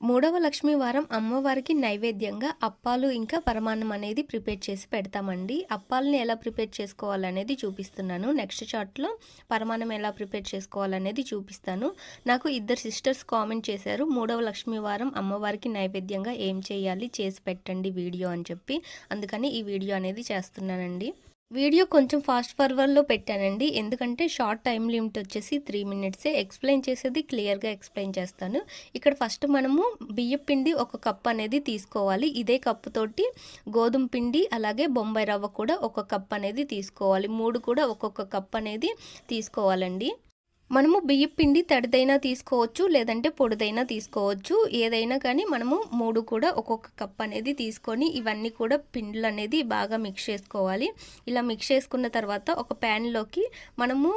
మూడవ లక్ష్మీ వారం అమ్మవారికి నైవేద్యంగా అప్పాలు ఇంకా పరమాన్నం అనేది ప్రిపేర్ చేసి పెడతామండి. అప్పాలని ఎలా ప్రిపేర్ చేసుకోవాలనేది చూపిస్తున్నాను. నెక్స్ట్ చార్ట్లో పరమాన్నం ఎలా ప్రిపేర్ చేసుకోవాలనేది చూపిస్తాను. నాకు ఇద్దరు సిస్టర్స్ కామెంట్ చేశారు మూడవ లక్ష్మీ వారం అమ్మవారికి నైవేద్యంగా ఏం చేయాలి చేసి పెట్టండి వీడియో అని చెప్పి. అందుకని ఈ వీడియో అనేది చేస్తున్నానండి. వీడియో కొంచెం ఫాస్ట్ ఫార్వర్డ్లో పెట్టానండి. ఎందుకంటే షార్ట్ టైం లిమిట్ వచ్చేసి త్రీ మినిట్సే. ఎక్స్ప్లెయిన్ చేసేది క్లియర్గా ఎక్స్ప్లెయిన్ చేస్తాను. ఇక్కడ ఫస్ట్ మనము బియ్యం పిండి ఒక కప్ అనేది తీసుకోవాలి. ఇదే కప్పుతోటి గోధుమ పిండి అలాగే బొంబాయి రవ్వ కూడా ఒక కప్ అనేది తీసుకోవాలి. మూడు కూడా ఒక్కొక్క కప్ అనేది తీసుకోవాలండి. మనము బియ్యం పిండి తడిదైనా తీసుకోవచ్చు లేదంటే పొడిదైనా తీసుకోవచ్చు. ఏదైనా కానీ మనము మూడు కూడా ఒక్కొక్క కప్ అనేది తీసుకొని ఇవన్నీ కూడా పిండ్లు అనేది బాగా మిక్స్ చేసుకోవాలి. ఇలా మిక్స్ చేసుకున్న తర్వాత ఒక ప్యాన్లోకి మనము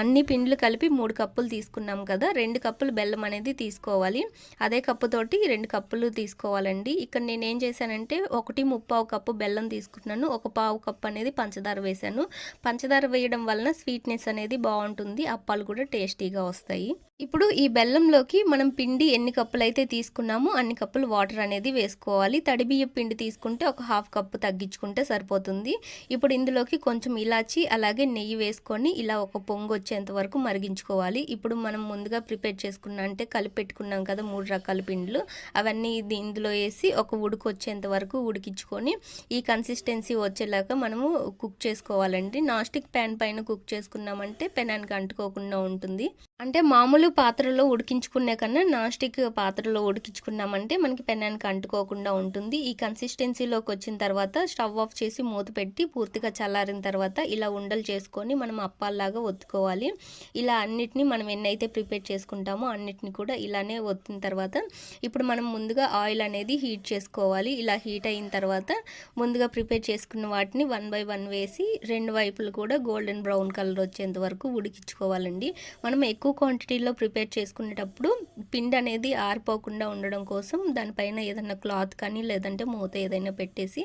అన్ని పిండ్లు కలిపి మూడు కప్పులు తీసుకున్నాం కదా రెండు కప్పులు బెల్లం అనేది తీసుకోవాలి. అదే కప్పుతోటి రెండు కప్పులు తీసుకోవాలండి. ఇక్కడ నేను ఏం చేశానంటే ఒకటి ముప్పావు కప్పు బెల్లం తీసుకున్నాను. ఒక పావు కప్పు అనేది పంచదార వేశాను. పంచదార వేయడం వలన స్వీట్నెస్ అనేది బాగుంటుంది. అప్పాలు కూడా టేస్టీగా వస్తాయి. ఇప్పుడు ఈ బెల్లంలోకి మనం పిండి ఎన్ని కప్పులు అయితే తీసుకున్నామో అన్ని కప్పులు వాటర్ అనేది వేసుకోవాలి. తడి బియ్యం పిండి తీసుకుంటే ఒక హాఫ్ కప్పు తగ్గించుకుంటే సరిపోతుంది. ఇప్పుడు ఇందులోకి కొంచెం ఇలాచి అలాగే నెయ్యి వేసుకొని ఇలా ఒక పొంగు వచ్చేంత వరకు మరిగించుకోవాలి. ఇప్పుడు మనం ముందుగా ప్రిపేర్ చేసుకున్నా అంటే కలిపి పెట్టుకున్నాం కదా మూడు రకాల పిండిలు. అవన్నీ ఇందులో వేసి ఒక ఉడుకు వచ్చేంత వరకు ఉడికించుకొని ఈ కన్సిస్టెన్సీ వచ్చేలాగా మనము కుక్ చేసుకోవాలండి. నాస్టిక్ ప్యాన్ పైన కుక్ చేసుకున్నామంటే పెనానికి అంటుకోకుండా ఉంటుంది. ఉంటుంది. అంటే మామూలు పాత్రలో ఉడికించుకునే కన్నా నాన్ స్టిక్ పాత్రలో ఉడికించుకున్నామంటే మనకి పెనానికి అంటుకోకుండా ఉంటుంది. ఈ కన్సిస్టెన్సీలోకి వచ్చిన తర్వాత స్టవ్ ఆఫ్ చేసి మూత పెట్టి పూర్తిగా చల్లారిన తర్వాత ఇలా ఉండలు చేసుకొని మనం అప్పాల్లాగా ఒత్తుకోవాలి. ఇలా అన్నిటిని మనం ఎన్నైతే ప్రిపేర్ చేసుకుంటామో అన్నిటిని కూడా ఇలానే ఒత్తిన తర్వాత ఇప్పుడు మనం ముందుగా ఆయిల్ అనేది హీట్ చేసుకోవాలి. ఇలా హీట్ అయిన తర్వాత ముందుగా ప్రిపేర్ చేసుకున్న వాటిని వన్ బై వన్ వేసి రెండు వైపులు కూడా గోల్డెన్ బ్రౌన్ కలర్ వచ్చేంత వరకు ఉడికించుకోవాలండి. మనం ఎక్కువ క్వాంటిటీలో ప్రిపేర్ చేసుకునేటప్పుడు పిండి అనేది ఆరిపోకుండా ఉండడం కోసం దానిపైన ఏదైనా క్లాత్ కానీ లేదంటే మూత ఏదైనా పెట్టేసి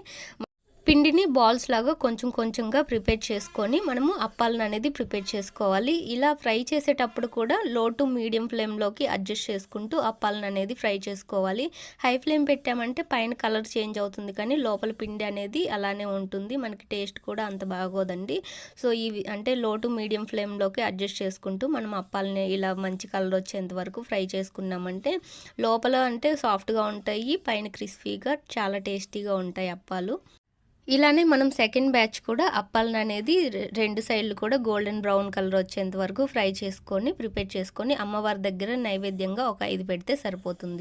పిండిని బాల్స్ లాగా కొంచెం కొంచెంగా ప్రిపేర్ చేసుకొని మనము అప్పాలను అనేది ప్రిపేర్ చేసుకోవాలి. ఇలా ఫ్రై చేసేటప్పుడు కూడా లో టు మీడియం ఫ్లేమ్లోకి అడ్జస్ట్ చేసుకుంటూ అప్పాలను అనేది ఫ్రై చేసుకోవాలి. హై ఫ్లేమ్ పెట్టామంటే పైన కలర్ చేంజ్ అవుతుంది కానీ లోపల పిండి అనేది అలానే ఉంటుంది. మనకి టేస్ట్ కూడా అంత బాగోదండి. సో ఇవి అంటే లో టు మీడియం ఫ్లేమ్లోకి అడ్జస్ట్ చేసుకుంటూ మనం అప్పాలని ఇలా మంచి కలర్ వచ్చేంత వరకు ఫ్రై చేసుకున్నామంటే లోపల అంటే సాఫ్ట్గా ఉంటాయి పైన క్రిస్పీగా చాలా టేస్టీగా ఉంటాయి అప్పాలు. ఇలానే మనం సెకండ్ బ్యాచ్ కూడా అప్పాలను అనేది రెండు సైడ్లు కూడా గోల్డెన్ బ్రౌన్ కలర్ వచ్చేంత వరకు ఫ్రై చేసుకొని ప్రిపేర్ చేసుకొని అమ్మవారి దగ్గర నైవేద్యంగా ఒక ఐదు పెడితే సరిపోతుంది.